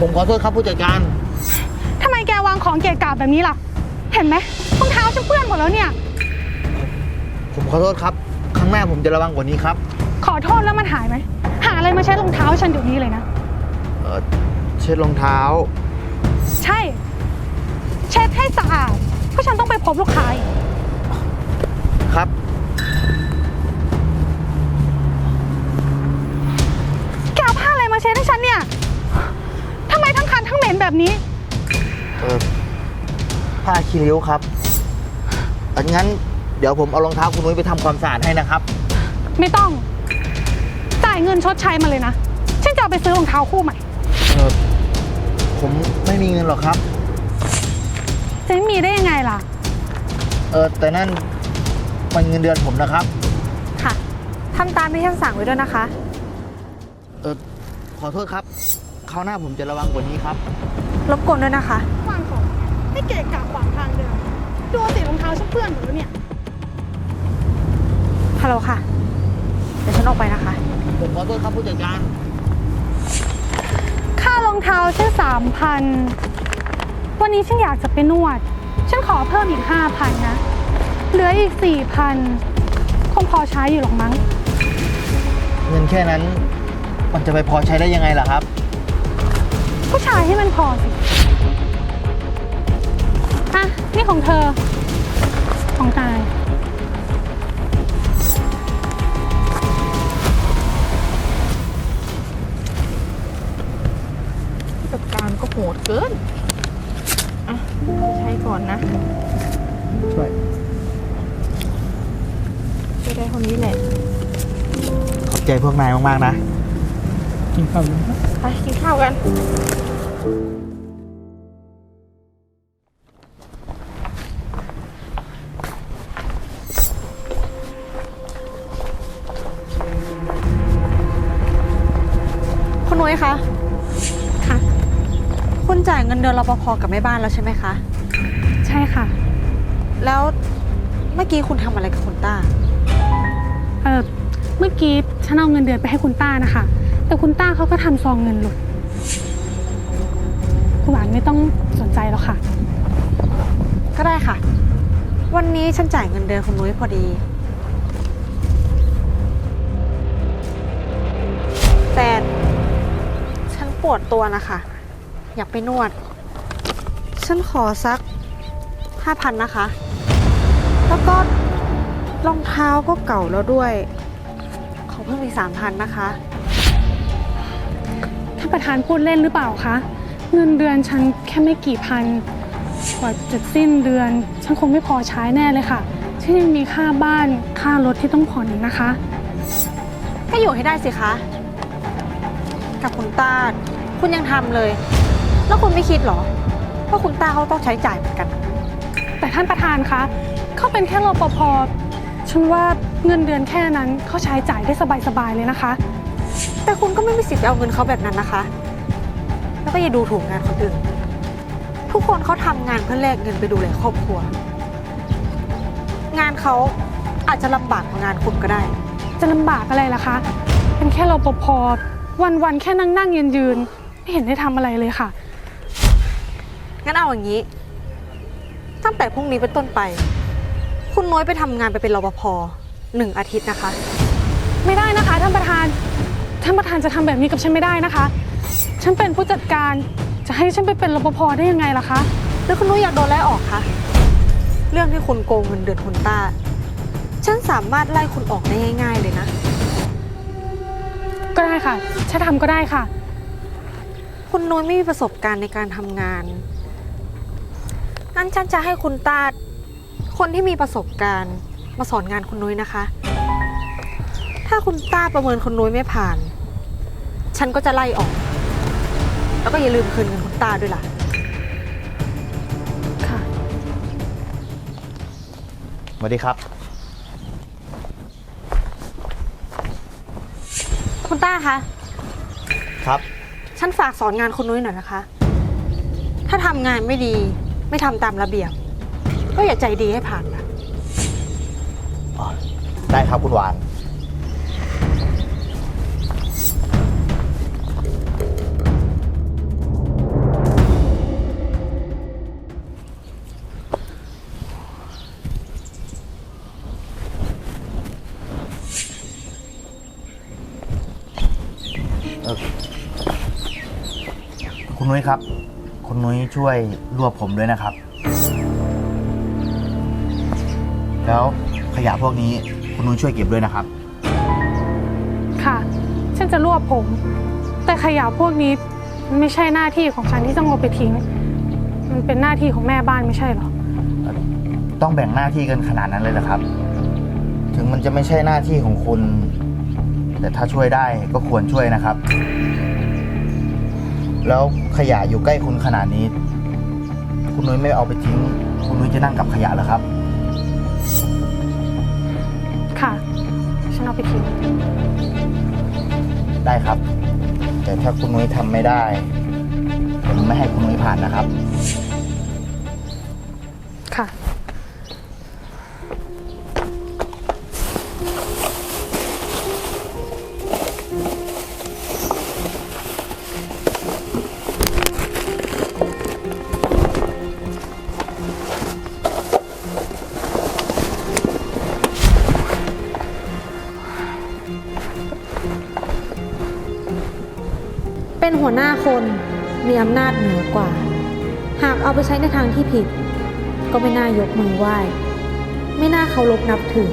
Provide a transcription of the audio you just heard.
ผมขอโทษครับผู้จัดการ ทำไมแกวางของเกะกะแบบนี้ล่ะ เห็นไหมรองเท้าฉันเปื้อนหมดแล้วเนี่ย ผมขอโทษครับ ครั้งหน้าผมจะระวังกว่านี้ครับ ขอโทษแล้วมันหายไหม หาอะไรมาเช็ดรองเท้าฉันเดี๋ยวนี้เลยนะ เอ่อเช็ดรองเท้า ใช่ เช็ดให้สะอาด เพราะฉันต้องไปพบลูกค้าอีก ครับ แบบนี้ เออผ้าคีริ้วครับเอ่องั้นเดี๋ยวผมเอารองเท้าคุณนุ้ยไปทำความสะอาดให้นะครับ ไม่ต้อง จ่ายเงินชดใช้มาเลยนะ ฉันจะเอาไปซื้อรองเท้าคู่ใหม่ เออผมไม่มีเงินหรอกครับ จะไม่มีได้ยังไงล่ะ เออแต่นั่นมันเงินเดือนผมนะครับ ค่ะ ทำตามที่ฉันสั่งไว้ด้วยนะคะ เออขอโทษครับค ราวหน้าผมจะระวังกว่านี้ครับ รบกวนด้วยนะคะ วางของให้เกะกะขวางทางเดินดูสิรองเท้าฉันเปื้อนหมดแล้วเนี่ย ฮัลโหลค่ะ เดี๋ยวฉันออกไปนะคะ ผมขอโทษครับผู้จัดการ ค่ารองเท้าฉันสามพัน วันนี้ฉันอยากจะไปนวด ฉันขอเพิ่มอีกห้าพันนะ เหลืออีกสี่พัน คงพอใช้อยู่หรอกมั้ง เงินแค่นั้น มันจะไปพอใช้ได้ยังไงล่ะครับ ผู้ชายให้มันพอสิอะนี่ของเธอ ของกาย จัดการก็โหดเกิน อะ ใช้ก่อนนะ ช่วยช่วยได้เท่านี้แหละ ขอบใจพวกนายมาก ๆ นะ ไปกินข้าวกัน คุณนุ้ยคะ ค่ะ คุณจ่ายเงินเดือนรปภกับแม่บ้านแล้วใช่ไหมคะ ใช่ค่ะ แล้วเมื่อกี้คุณทำอะไรกับคุณต้า เออเมื่อกี้ฉันเอาเงินเดือนไปให้คุณต้านะคะ แต่คุณต้าเขาก็ทำซองเงินหลุด คุณหวานไม่ต้องสนใจหรอกค่ะ ก็ได้ค่ะ วันนี้ฉันจ่ายเงินเดือนคุณนุ้ยพอดี แต่ฉันปวดตัวนะคะ อยากไปนวด ฉันขอสักห้าพันนะคะ แล้วก็รองเท้าก็เก่าแล้วด้วย ขอเพิ่มอีกสามพันนะคะ ท่านประธานพูดเล่นหรือเปล่าคะ เงินเดือนฉันแค่ไม่กี่พันกว่าจะสิ้นเดือน ฉันคงไม่พอใช้แน่เลยค่ะฉันยังมีค่าบ้านค่ารถที่ต้องผ่อนอีกนะคะ ก็อยู่ให้ได้สิคะ กับคุณต้าคุณยังทำเลย แล้วคุณไม่คิดเหรอว่าคุณต้าเขาต้องใช้จ่ายเหมือนกัน แต่ท่านประธานคะเขาเป็นแค่รปภฉันว่าเงินเดือนแค่นั้นเขาใช้จ่ายได้สบายๆเลยนะคะ แต่คุณก็ไม่มีสิทธิ์ไปเอาเงินเขาแบบนั้นนะคะ แล้วก็อย่าดูถูกงานคนอื่น ทุกคนเขาทำงานเพื่อแลกเงินไปดูแลครอบครัว งานเขาอาจจะลำบากกว่างานคุณก็ได้ จะลำบากอะไรล่ะคะ เป็นแค่รปภวันๆแค่นั่งนั่งยืนยืนๆไม่เห็นได้ทำอะไรเลยค่ะ งั้นเอาอย่างนี้ ตั้งแต่พรุ่งนี้เป็นต้นไป คุณน้อยไปทำงานไปเป็นรปภหนึ่งอาทิตย์นะคะ ไม่ได้นะคะท่านประธาน ท่านประธานจะทำแบบนี้กับฉันไม่ได้นะคะ ฉันเป็นผู้จัดการจะให้ฉันไปเป็นรปภได้ยังไงล่ะคะหรือคุณนุ้ยอยากโดนไล่ออกคะเรื่องที่คุณโกงเงินเดือนคุณต้า ฉันสามารถไล่คุณออกได้ง่าย ๆ เลยนะ ก็ได้ค่ะ ฉันทำก็ได้ค่ะ คุณนุ้ยไม่มีประสบการณ์ในการทำงานงั้นฉันจะให้คุณต้าคนที่มีประสบการณ์มาสอนงานคุณนุ้ยนะคะ ถ้าคุณต้าประเมินคุณนุ้ยไม่ผ่าน ฉันก็จะไล่ออก แล้วก็อย่าลืมคืนเงินคุณต้าด้วยล่ะ ค่ะ สวัสดีครับ คุณต้าคะ ครับ ฉันฝากสอนงานคุณนุ้ยหน่อยนะคะ ถ้าทำงานไม่ดี ไม่ทำตามระเบียบ ก็อย่าใจดีให้ผ่านนะได้ครับคุณหวาน คุณนุ้ยครับ คุณนุ้ยช่วยรวบผมด้วยนะครับ แล้วขยะพวกนี้คุณนุ้ยช่วยเก็บด้วยนะครับ ค่ะ ฉันจะรวบผม แต่ขยะพวกนี้มันไม่ใช่หน้าที่ของฉันที่ต้องเอาไปทิ้ง มันเป็นหน้าที่ของแม่บ้านไม่ใช่เหรอ ต้องแบ่งหน้าที่กันขนาดนั้นเลยเหรอครับ ถึงมันจะไม่ใช่หน้าที่ของคุณ แต่ถ้าช่วยได้ก็ควรช่วยนะครับ แล้วขยะอยู่ใกล้คุณขนาดนี้ คุณนุ้ยไม่เอาไปทิ้ง คุณนุ้ยจะนั่งกับขยะเหรอครับ ค่ะ ฉันเอาไปทิ้งได้ครับ แต่ถ้าคุณนุ้ยทำไม่ได้ ผมไม่ให้คุณนุ้ยผ่านนะครับ เป็นหัวหน้าคนมีอำนาจเหนือกว่า หากเอาไปใช้ในทางที่ผิด ก็ไม่น่ายกมือไหว้ ไม่น่าเคารพนับถือ